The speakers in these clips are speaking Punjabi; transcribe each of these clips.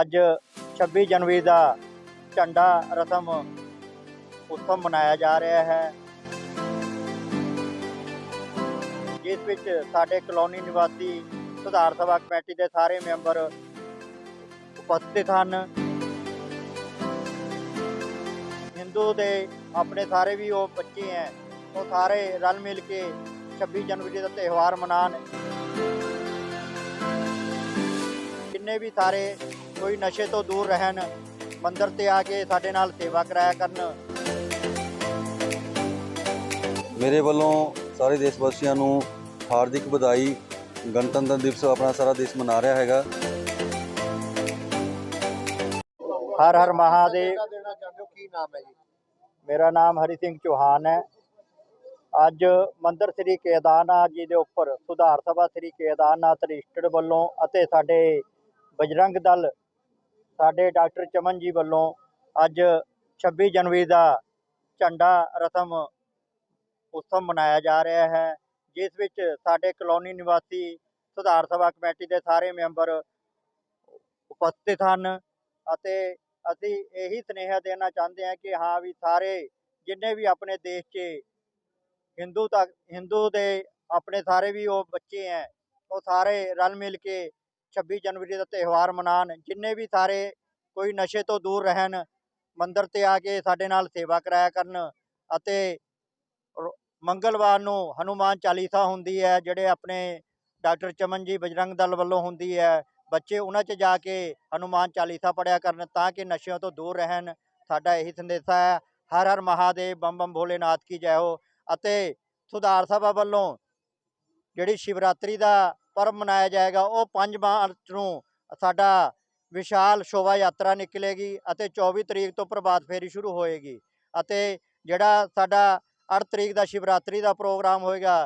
ਅੱਜ 26 ਜਨਵਰੀ ਦਾ ਝੰਡਾ ਰਸਮ ਉਤਸਵ ਮਨਾਇਆ ਜਾ ਰਿਹਾ ਹੈ। ਜਿਸ ਵਿੱਚ ਸਾਡੇ ਕਲੋਨੀ ਨਿਵਾਸੀ ਸੁਧਾਰ ਸਭਾ ਕਮੇਟੀ ਦੇ ਸਾਰੇ ਮੈਂਬਰ ਉਪਸਥਿਤ ਹਨ। ਹਿੰਦੂ ਦੇ ਆਪਣੇ ਸਾਰੇ ਵੀ ਉਹ ਬੱਚੇ ਹੈ, ਉਹ ਸਾਰੇ ਰਲ ਮਿਲ ਕੇ 26 ਜਨਵਰੀ ਦਾ ਤਿਉਹਾਰ ਮਨਾਉਣ। ਜਿੰਨੇ ਵੀ ਸਾਰੇ ਕੋਈ ਨਸ਼ੇ ਤੋਂ ਦੂਰ ਰਹਿਣ ਮੰਦਿਰ ਤੇ ਆ ਕੇ ਸਾਡੇ ਨਾਲ ਸੇਵਾ ਕਰਾਇਆ ਕਰਨ। ਮੇਰੇ ਵੱਲੋਂ ਸਾਰੇ ਦੇਸ਼ ਵਾਸੀਆਂ ਨੂੰ ਹਾਰਦਿਕ ਵਧਾਈ ਗਣਤੰਤਰ ਦਿਵਸ ਆਪਣਾ ਸਾਰਾ ਦੇਸ਼ ਮਨਾ ਰਿਹਾ ਹੈਗਾ। ਹਰ ਹਰ ਮਹਾਦੇਵ। ਦੇਣਾ ਚਾਹੁੰਦੇ ਹੋ ਕੀ ਨਾਮ ਹੈ ਜੀ ਮੇਰਾ ਨਾਮ ਹਰੀ ਸਿੰਘ ਚੌਹਾਨ ਹੈ। ਅੱਜ ਮੰਦਿਰ ਸ੍ਰੀ ਕੇਦਾਰਨਾਥ ਜੀ ਦੇ ਉੱਪਰ ਸੁਧਾਰ ਸਭਾ ਸ੍ਰੀ ਕੇਦਾਰਨਾਥ ਰਜਿਸਟਰਡ ਵੱਲੋਂ ਅਤੇ ਸਾਡੇ ਬਜਰੰਗ ਦਲ ਸਾਡੇ ਡਾਕਟਰ ਚਮਨ ਜੀ ਵੱਲੋਂ ਅੱਜ 26 ਜਨਵਰੀ ਦਾ ਝੰਡਾ ਰਸਮ ਉਤਸਵ ਮਨਾਇਆ ਜਾ ਰਿਹਾ ਹੈ, ਜਿਸ ਵਿੱਚ ਸਾਡੇ ਕਲੋਨੀ ਨਿਵਾਸੀ ਸੁਧਾਰ ਸਭਾ ਕਮੇਟੀ ਦੇ ਸਾਰੇ ਮੈਂਬਰ ਉਪਸਥਿਤ ਹਨ ਅਤੇ ਅਸੀਂ ਇਹੀ ਸੁਨੇਹਾ ਦੇਣਾ ਚਾਹੁੰਦੇ ਹਾਂ ਕਿ ਹਾਂ ਵੀ ਸਾਰੇ ਜਿੰਨੇ ਵੀ ਆਪਣੇ ਦੇਸ਼ 'ਚ ਹਿੰਦੂ ਤੱਕ, ਹਿੰਦੂ ਦੇ ਆਪਣੇ ਸਾਰੇ ਵੀ ਉਹ ਬੱਚੇ ਹੈ, ਉਹ ਸਾਰੇ ਰਲ ਮਿਲ ਕੇ 26 ਜਨਵਰੀ ਦਾ ਤਿਉਹਾਰ ਮਨਾਉਣ, ਜਿੰਨੇ ਵੀ ਸਾਰੇ ਕੋਈ ਨਸ਼ੇ ਤੋਂ ਦੂਰ ਰਹਿਣ, ਮੰਦਰ ਤੇ ਆ ਕੇ ਸਾਡੇ ਨਾਲ ਸੇਵਾ ਕਰਾਇਆ ਕਰਨ ਅਤੇ ਮੰਗਲਵਾਰ ਨੂੰ ਹਨੂਮਾਨ ਚਾਲੀਸਾ ਹੁੰਦੀ ਹੈ, ਜਿਹੜੇ ਆਪਣੇ ਡਾਕਟਰ ਚਮਨ ਜੀ ਬਜਰੰਗ ਦਲ ਵੱਲੋਂ ਹੁੰਦੀ ਹੈ, ਬੱਚੇ ਉਹਨਾਂ 'ਚ ਜਾ ਕੇ ਹਨੂਮਾਨ ਚਾਲੀਸਾ ਪੜਿਆ ਕਰਨ ਤਾਂ ਕਿ ਨਸ਼ਿਆਂ ਤੋਂ ਦੂਰ ਰਹਿਣ, ਸਾਡਾ ਇਹੀ ਸੰਦੇਸ਼ਾ ਹੈ। ਹਰ ਹਰ ਮਹਾਦੇਵ ਬੰਮ ਬੰਮ ਭੋਲੇਨਾਥ ਕੀ ਜੈ ਹੋ। ਅਤੇ ਸੁਧਾਰ ਸਭਾ ਵੱਲੋਂ ਜਿਹੜੀ ਸ਼ਿਵਰਾਤਰੀ ਦਾ ਪਰਬ ਮਨਾਇਆ ਜਾਏਗਾ ਉਹ 5 ਮਾਰਚ ਨੂੰ ਸਾਡਾ ਵਿਸ਼ਾਲ ਸ਼ੋਭਾ ਯਾਤਰਾ ਨਿਕਲੇਗੀ ਅਤੇ 24 ਤਰੀਕ ਤੋਂ ਪ੍ਰਭਾਤ ਫੇਰੀ ਸ਼ੁਰੂ ਹੋਏਗੀ ਅਤੇ ਜਿਹੜਾ ਸਾਡਾ 8 ਤਰੀਕ ਦਾ ਸ਼ਿਵਰਾਤਰੀ ਦਾ ਪ੍ਰੋਗਰਾਮ ਹੋਏਗਾ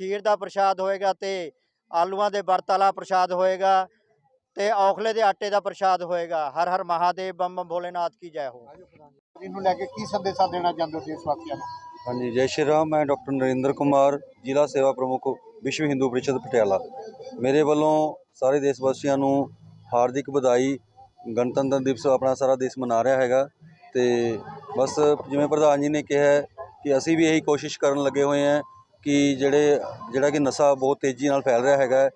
ਖੀਰ ਦਾ ਪ੍ਰਸ਼ਾਦ ਹੋਏਗਾ ਤੇ ਆਲੂਆਂ ਦੇ ਵਰਤ ਵਾਲਾ ਪ੍ਰਸ਼ਾਦ ਹੋਏਗਾ ਤੇ ਔਖਲੇ ਦੇ ਆਟੇ ਦਾ ਪ੍ਰਸ਼ਾਦ ਹੋਏਗਾ। ਹਰ ਹਰ ਮਹਾਦੇਵ ਬੰਮ ਬੰਮ ਭੋਲੇਨਾਥ ਕੀ ਜੈ ਹੋ। ਇਹਨੂੰ ਲੈ ਕੇ ਕੀ ਸੰਦੇਸ਼ਾ ਦੇਣਾ ਚਾਹੁੰਦੇ ਹੋ ਦੇਸ਼ ਵਾਸੀਆਂ ਨੂੰ? ਹਾਂਜੀ ਜੈ ਸ਼੍ਰੀ ਰਾਮ ਮੈਂ ਡਾਕਟਰ ਨਰਿੰਦਰ ਕੁਮਾਰ ਜ਼ਿਲ੍ਹਾ ਸੇਵਾ ਪ੍ਰਮੁੱਖ ਵਿਸ਼ਵ ਹਿੰਦੂ ਪਰਿਸ਼ਦ ਪਟਿਆਲਾ। ਮੇਰੇ ਵੱਲੋਂ ਸਾਰੇ ਦੇਸ਼ ਵਾਸੀਆਂ ਨੂੰ ਹਾਰਦਿਕ ਵਧਾਈ, ਗਣਤੰਤਰ ਦਿਵਸ ਆਪਣਾ ਸਾਰਾ ਦੇਸ਼ ਮਨਾ ਰਿਹਾ ਹੈਗਾ ਤੇ ਬਸ ਜਿਵੇਂ ਪ੍ਰਧਾਨ ਜੀ ਨੇ ਕਿਹਾ ਕਿ ਅਸੀਂ ਵੀ ਇਹੀ ਕੋਸ਼ਿਸ਼ ਕਰਨ ਲੱਗੇ ਹੋਏ ਹਾਂ ਕਿ ਜਿਹੜੇ, ਜਿਹੜਾ ਕਿ ਨਸ਼ਾ ਬਹੁਤ ਤੇਜ਼ੀ ਨਾਲ ਫੈਲ ਰਿਹਾ ਹੈਗਾ,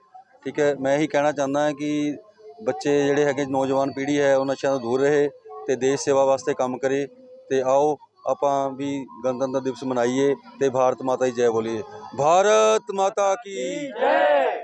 ਠੀਕ ਹੈ, ਮੈਂ ਇਹੀ ਕਹਿਣਾ ਚਾਹੁੰਦਾ ਹਾਂ ਕਿ ਬੱਚੇ ਜਿਹੜੇ ਹੈਗੇ, ਨੌਜਵਾਨ ਪੀੜ੍ਹੀ ਹੈ, ਉਹ ਨਸ਼ਿਆਂ ਤੋਂ ਦੂਰ ਰਹੇ ਤੇ ਦੇਸ਼ ਸੇਵਾ ਵਾਸਤੇ ਕੰਮ ਕਰੇ ਤੇ ਆਓ ਆਪਾਂ ਵੀ ਗਣਤੰਤਰ ਦਿਵਸ ਮਨਾਈਏ ਤੇ ਭਾਰਤ ਮਾਤਾ ਦੀ ਜੈ ਬੋਲੀਏ। ਭਾਰਤ ਮਾਤਾ ਕੀ ਜੈ?